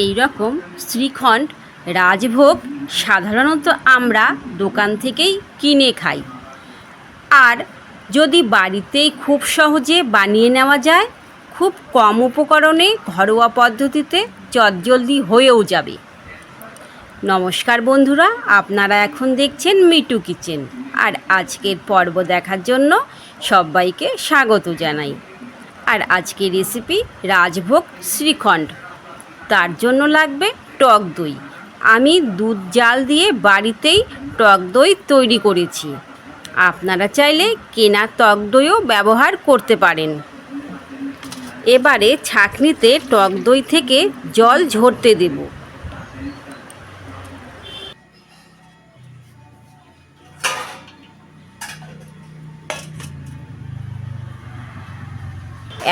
এই রকম শ্রীখণ্ড, রাজভোগ, সাধারণত আমরা দোকান থেকেই কিনে খাই। আর যদি বাড়িতেই খুব সহজে বানিয়ে নেওয়া যায়, খুব কম উপকরণে ঘরোয়া পদ্ধতিতে চটজলদি হয়েও যাবে। নমস্কার বন্ধুরা, আপনারা এখন দেখছেন মিটু কিচেন। আর আজকের পর্ব দেখার জন্য সবাইকে স্বাগত জানাই। আর আজকের রেসিপি রাজভোগ, শ্রীখণ্ড। তার জন্য লাগবে টক দই। আমি দুধ জাল দিয়ে বাড়িতেই টক দই তৈরি করেছি। আপনারা চাইলে কেনা টক দইও ব্যবহার করতে পারেন। এবারে ছাঁকনিতে টক দই থেকে জল ঝরতে দেব।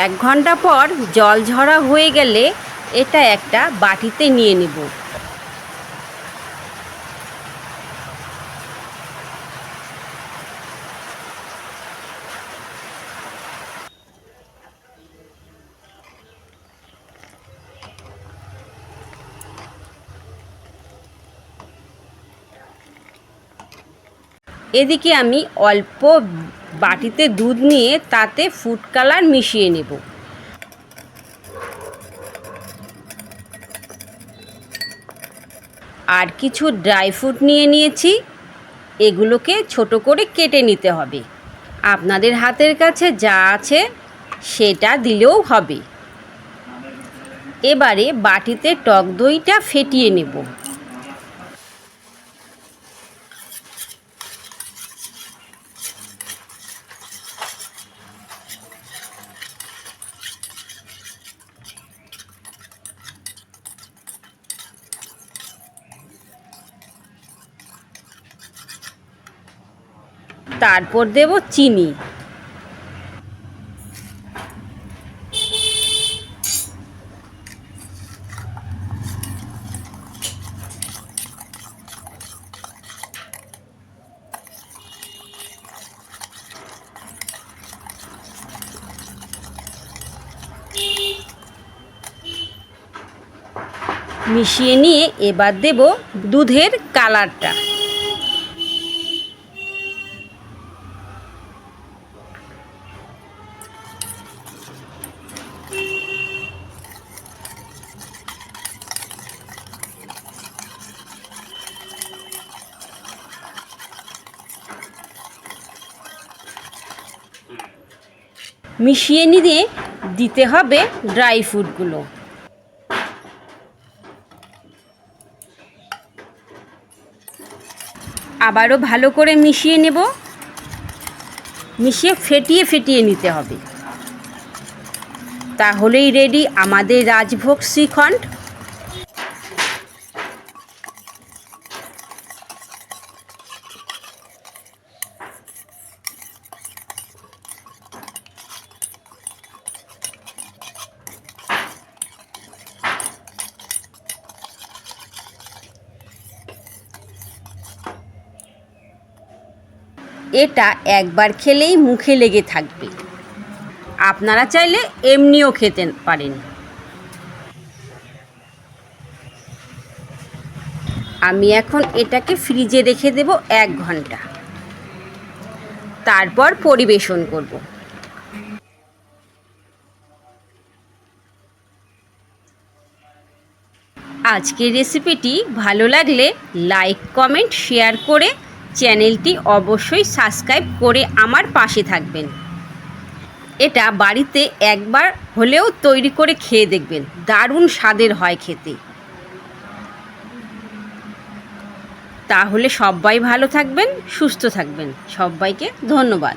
এক ঘণ্টা পর জল ঝরা হয়ে গেলে এটা একটা বাটিতে নিয়ে নেব। এদিকে আমি অল্প বাটিতে দুধ নিয়ে তাতে ফুড কালার মিশিয়ে নেব। আর কিছু ড্রাই ফ্রুট নিয়ে নিয়েছি। এগুলোকে ছোট করে কেটে নিতে হবে। আপনাদের হাতের কাছে যা আছে সেটা দিলেও হবে। এবারে বাটিতে টক দইটা ফেটিয়ে নেব। তারপর দেব চিনি। মিশিয়ে নিয়ে এবার দেব দুধের কালারটা মিশিয়ে নিয়ে দিতে হবে ড্রাই ফ্রুটগুলো। আবারও ভালো করে মিশিয়ে নেব। মিশিয়ে ফেটিয়ে ফেটিয়ে নিতে হবে। তাহলেই রেডি আমাদের রাজভোগ শ্রীখণ্ড। এটা একবার খেলেই মুখে লেগে থাকবে। আপনারা চাইলে এমনিও খেতে পারেন। আমি এখন এটাকে ফ্রিজে রেখে দেব এক ঘণ্টা। তারপর পরিবেশন করব। আজকের রেসিপিটি ভালো লাগলে লাইক কমেন্ট শেয়ার করে চ্যানেলটি অবশ্যই সাবস্ক্রাইব করে আমার পাশে থাকবেন। এটা বাড়িতে একবার হলেও তৈরি করে খেয়ে দেখবেন। দারুণ স্বাদের হয় খেতে। তাহলে সবাই ভালো থাকবেন, সুস্থ থাকবেন। সবাইকে ধন্যবাদ।